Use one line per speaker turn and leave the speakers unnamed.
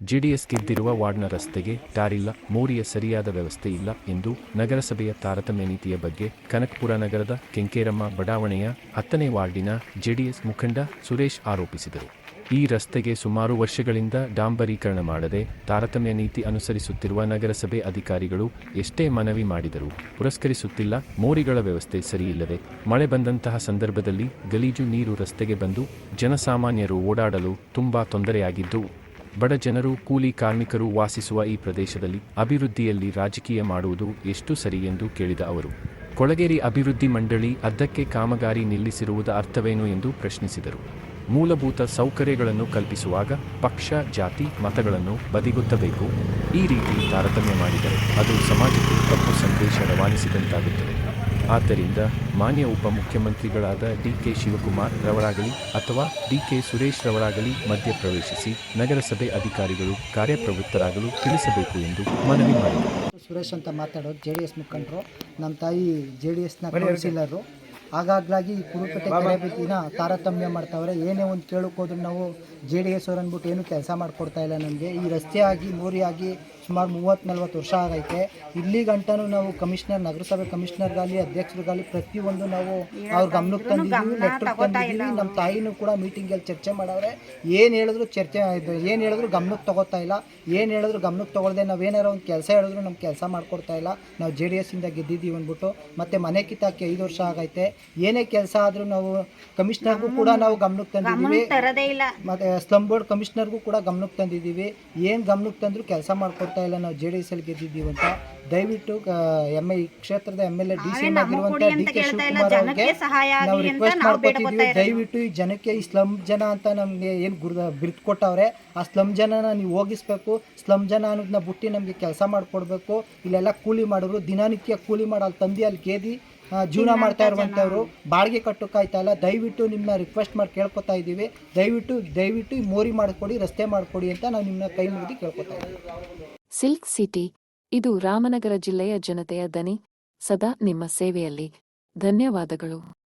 JDS ಗೆದ್ದಿರುವ ವಾರ್ಡ್ನ ರಸ್ತೆಗೆ ಟಾರಿಲ್ಲ ಮೋರಿಯ ಸರಿಯಾದ ವ್ಯವಸ್ಥೆ ಇಲ್ಲ ಎಂದು ನಗರಸಭೆಯ ತಾರತಮ್ಯ ನೀತಿಯ ಬಗ್ಗೆ ಕನಕಪುರ ನಗರದ ಕೆಂಕೇರಮ್ಮ ಬಡಾವಣೆಯ ಹತ್ತನೇ ವಾರ್ಡಿನ ಜೆಡಿಎಸ್ ಮುಖಂಡ ಸುರೇಶ್ ಆರೋಪಿಸಿದರು. ಈ ರಸ್ತೆಗೆ ಸುಮಾರು ವರ್ಷಗಳಿಂದ ಡಾಂಬರೀಕರಣ ಮಾಡದೆ ತಾರತಮ್ಯ ನೀತಿ ಅನುಸರಿಸುತ್ತಿರುವ ನಗರಸಭೆ ಅಧಿಕಾರಿಗಳು ಎಷ್ಟೇ ಮನವಿ ಮಾಡಿದರೂ ಪುರಸ್ಕರಿಸುತ್ತಿಲ್ಲ, ಮೋರಿಗಳ ವ್ಯವಸ್ಥೆ ಸರಿಯಿಲ್ಲದೆ ಮಳೆ ಬಂದಂತಹ ಸಂದರ್ಭದಲ್ಲಿ ಗಲೀಜು ನೀರು ರಸ್ತೆಗೆ ಬಂದು ಜನಸಾಮಾನ್ಯರು ಓಡಾಡಲು ತುಂಬಾ ತೊಂದರೆಯಾಗಿದ್ದು ಬಡ ಜನರು, ಕೂಲಿ ಕಾರ್ಮಿಕರು ವಾಸಿಸುವ ಈ ಪ್ರದೇಶದಲ್ಲಿ ಅಭಿವೃದ್ಧಿಯಲ್ಲಿ ರಾಜಕೀಯ ಮಾಡುವುದು ಎಷ್ಟು ಸರಿ ಎಂದು ಕೇಳಿದ ಅವರು. ಕೊಳಗೇರಿ ಅಭಿವೃದ್ಧಿ ಮಂಡಳಿ ಅದ್ದಕ್ಕೆ ಕಾಮಗಾರಿ ನಿಲ್ಲಿಸಿರುವುದ ಅರ್ಥವೇನು ಎಂದು ಪ್ರಶ್ನಿಸಿದರು. ಮೂಲಭೂತ ಸೌಕರ್ಯಗಳನ್ನು ಕಲ್ಪಿಸುವಾಗ ಪಕ್ಷ ಜಾತಿ ಮತಗಳನ್ನು ಬದಿಗೊತ್ತಬೇಕು. ಈ ರೀತಿ ತಾರತಮ್ಯ ಮಾಡಿದರೆ ಅದು ಸಮಾಜಕ್ಕೆ ತಪ್ಪು ಸಂದೇಶ ರವಾನಿಸಿದಂತಾಗುತ್ತದೆ. ಆದ್ದರಿಂದ ಮಾನ್ಯ ಉಪಮುಖ್ಯಮಂತ್ರಿಗಳಾದ ಡಿ ಕೆ ಶಿವಕುಮಾರ್ ರವರಾಗಲಿ ಅಥವಾ ಡಿ ಕೆ ಸುರೇಶ್ ರವರಾಗಲಿ ಮಧ್ಯಪ್ರವೇಶಿಸಿ ನಗರಸಭೆ ಅಧಿಕಾರಿಗಳು ಕಾರ್ಯಪ್ರವೃತ್ತರಾಗಲು ತಿಳಿಸಬೇಕು ಎಂದು ಮನವಿ ಮಾಡಿದರು.
ಸುರೇಶ್ ಅಂತ ಮಾತಾಡೋದು ಜೆ ಡಿ ಎಸ್ ಮುಖಂಡರು. ನಮ್ಮ ತಾಯಿ ಜೆ ಡಿ ಎಸ್ನ ಕೌನ್ಸಿಲರು. ಆಗಾಗ್ಲಾಗಿ ಈ ಕುರುಪೇಟೆ ಕೆರೆಬೀದಿನ ತಾರತಮ್ಯ ಮಾಡ್ತಾವ್ರೆ. ಏನೇ ಒಂದು ಕೇಳಕ್ಕೆ ಹೋದ್ರು ನಾವು ಜೆ ಡಿ ಎಸ್ ಅವ್ರು ಅಂದ್ಬಿಟ್ಟು ಏನು ಕೆಲಸ ಮಾಡಿಕೊಡ್ತಾ ಇಲ್ಲ ನಮಗೆ. ಈ ರಸ್ತೆ ಆಗಿ ಮೋರಿ ಆಗಿ ಸುಮಾರು ಮೂವತ್ತು ನಲ್ವತ್ತು ವರ್ಷ ಆಗೈತೆ. ಇಲ್ಲಿ ಗಂಟನೂ ನಾವು ಕಮಿಷನರ್ ನಗರಸಭೆ ಕಮಿಷನರ್ಗಾಗಲಿ ಅಧ್ಯಕ್ಷರಿಗಾಗಲಿ ಪ್ರತಿಯೊಂದು ನಾವು ಅವ್ರ ಗಮನಕ್ಕೆ ತಂದಿದ್ದೀವಿ ಲೆಟ್ರ್ ತಂದಿದ್ದೀವಿ. ನಮ್ಮ ತಾಯಿನೂ ಕೂಡ ಮೀಟಿಂಗಲ್ಲಿ ಚರ್ಚೆ ಮಾಡವ್ರೆ. ಏನು ಹೇಳಿದ್ರು ಚರ್ಚೆ ಇದು ಏನು ಹೇಳಿದ್ರು ಗಮನಕ್ಕೆ ತಗೋತಾ ಇಲ್ಲ. ಏನು ಹೇಳಿದ್ರು ಗಮನಕ್ಕೆ ತಗೊಳ್ದೆ ಏನಾರು ಒಂದು ಕೆಲಸ ಹೇಳಿದ್ರು ನಮ್ಮ ಕೆಲಸ ಮಾಡ್ಕೊಡ್ತಾ ಇಲ್ಲ. ನಾವು ಜೆ ಡಿ ಎಸ್ಸಿಂದ ಗೆದ್ದಿದ್ದೀವಿ ಅಂದ್ಬಿಟ್ಟು. ಮತ್ತೆ ಮನೆ ಕಿತ್ತಾಕಿ ಐದು ವರ್ಷ ಆಗೈತೆ. ಏನೇ ಕೆಲಸ ಆದರೂ ನಾವು ಕಮಿಷನರ್ಗೂ ಕೂಡ ನಾವು ಗಮನಕ್ಕೆ ತಂದಿದ್ದೀವಿ. ಮತ್ತು ಸ್ಲಮ್ ಬೋರ್ಡ್ ಕಮಿಷನರ್ಗೂ ಕೂಡ ಗಮನಕ್ಕೆ ತಂದಿದ್ದೀವಿ. ಏನು ಗಮನಕ್ಕೆ ತಂದರೂ ಕೆಲಸ ಮಾಡ್ಕೊಡ್ತಾ ಇಲ್ಲ ನಾವು ಜೆ ಡಿ ಎಸ್ ಅಲ್ಲಿ ಗೆದ್ದಿದ್ದೀವಿ ಅಂತ ದಯವಿಟ್ಟು ಎಂ ಎ ಈ ಕ್ಷೇತ್ರದ M L A D C M ಆಗಿರುವಂಥ ಡಿ ಕೆ ಶಿವಕುಮಾರ್ ಅವ್ರಿಗೆ ನಾವು ರಿಕ್ವೆಸ್ಟ್ ಮಾಡ್ಕೊತಿದ್ದೀವಿ. ದಯವಿಟ್ಟು ಈ ಜನಕ್ಕೆ ಈ ಸ್ಲಮ್ ಜನ ಅಂತ ನಮಗೆ ಏನು ಗುರ್ದ ಬಿರ್ತು ಕೊಟ್ಟವ್ರೆ ಆ ಸ್ಲಮ್ ಜನನ ನೀವು ಹೋಗಿಸ್ಬೇಕು. ಸ್ಲಮ್ ಜನ ಅನ್ನೋದನ್ನ ಬುಟ್ಟಿ ನಮಗೆ ಕೆಲಸ ಮಾಡಿಕೊಡ್ಬೇಕು. ಇಲ್ಲೆಲ್ಲ ಕೂಲಿ ಮಾಡೋರು ದಿನನಿತ್ಯ ಕೂಲಿ ಮಾಡೋ ಅಲ್ಲಿ ತಂದು ಅಲ್ಲಿ ಗೇದಿ ಜೀವನ ಮಾಡ್ತಾ ಇರುವಂಥವ್ರು. ಬಾಡಿಗೆ ಕಟ್ಟೋಕ್ಕಾಯ್ತಾ ಇಲ್ಲ. ದಯವಿಟ್ಟು ನಿಮ್ಮನ್ನ ರಿಕ್ವೆಸ್ಟ್ ಮಾಡಿ ಕೇಳ್ಕೊತಾ ಇದ್ದೀವಿ. ದಯವಿಟ್ಟು ದಯವಿಟ್ಟು ಈ ಮೋರಿ ಮಾಡಿಕೊಡಿ ರಸ್ತೆ ಮಾಡಿಕೊಡಿ ಅಂತ ನಾವು ನಿಮ್ಮನ್ನ ಕೈ ಮುಗಿದು ಕೇಳ್ಕೊತಾ ಇದ್ದೀವಿ.
Silk city. ಇದು ರಾಮನಗರ ಜಿಲ್ಲೆಯ ಜನತೆಯ ದನಿ. ಸದಾ ನಿಮ್ಮ ಸೇವೆಯಲ್ಲಿ. ಧನ್ಯವಾದಗಳು.